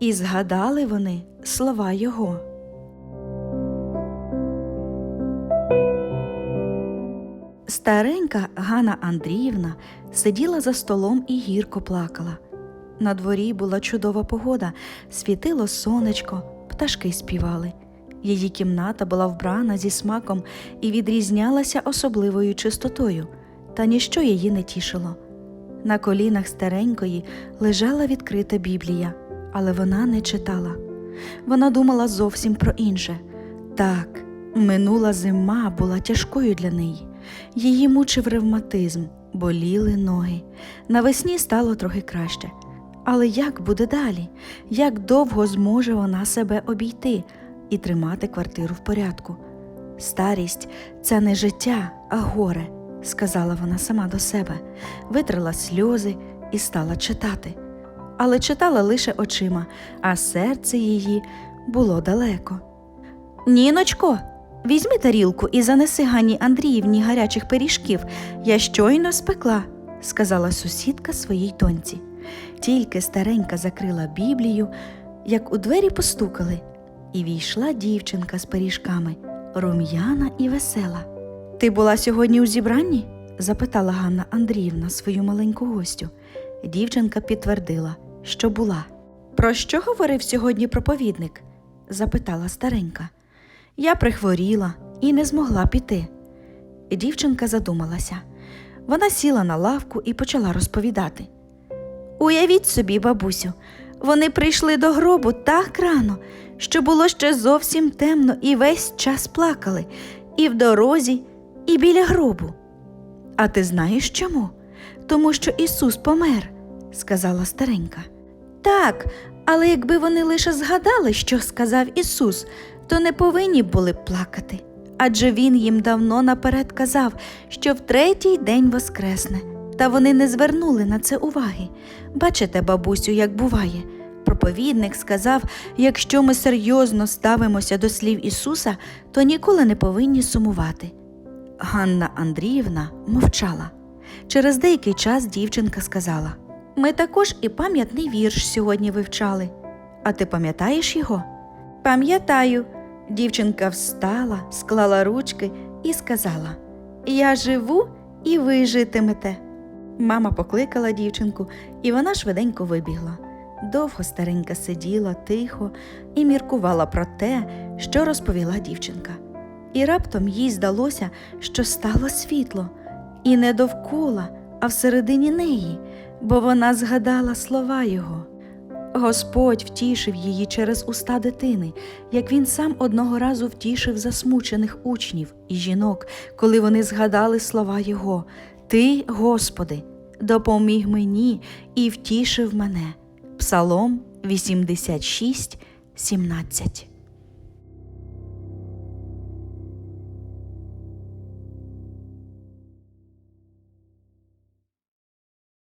і згадали вони слова його. Старенька Ганна Андріївна сиділа за столом і гірко плакала. На дворі була чудова погода, світило сонечко, пташки співали. Її кімната була вбрана зі смаком і відрізнялася особливою чистотою, та ніщо її не тішило. На колінах старенької лежала відкрита Біблія, але вона не читала. Вона думала зовсім про інше. Так, минула зима була тяжкою для неї. Її мучив ревматизм, боліли ноги. Навесні стало трохи краще. Але як буде далі? Як довго зможе вона себе обійти і тримати квартиру в порядку? Старість це не життя, а горе, сказала вона сама до себе, витрила сльози і стала читати. Але читала лише очима, а серце її було далеко. Ніночко, візьми тарілку і занеси Ганні Андріївні гарячих пиріжків. Я щойно спекла, сказала сусідка своїй доньці. Тільки старенька закрила Біблію, як у двері постукали, і війшла дівчинка з пиріжками, рум'яна і весела. Ти була сьогодні у зібранні? запитала Ганна Андріївна свою маленьку гостю. Дівчинка підтвердила, що була. Про що говорив сьогодні проповідник? запитала старенька. Я прихворіла і не змогла піти. Дівчинка задумалася. Вона сіла на лавку і почала розповідати. Уявіть собі, бабусю, вони прийшли до гробу так рано, що було ще зовсім темно і весь час плакали, і в дорозі, і біля гробу. А ти знаєш чому? Тому що Ісус помер, сказала старенька. Так, але якби вони лише згадали, що сказав Ісус, то не повинні були б плакати. Адже Він їм давно наперед казав, що в третій день воскресне, та вони не звернули на це уваги. Бачите, бабусю, як буває. Проповідник сказав, якщо ми серйозно ставимося до слів Ісуса, то ніколи не повинні сумувати. Ганна Андріївна мовчала. Через деякий час дівчинка сказала: Ми також і пам'ятний вірш сьогодні вивчали. А ти пам'ятаєш його? Пам'ятаю. Дівчинка встала, склала ручки і сказала: Я живу і ви житимете. Мама покликала дівчинку, і вона швиденько вибігла. Довго старенька сиділа тихо і міркувала про те, що розповіла дівчинка. І раптом їй здалося, що стало світло, і не довкола, а всередині неї, бо вона згадала слова його. Господь втішив її через уста дитини, як він сам одного разу втішив засмучених учнів і жінок, коли вони згадали слова Його Ти, Господи, допоміг мені і втішив мене. Псалом 86, 17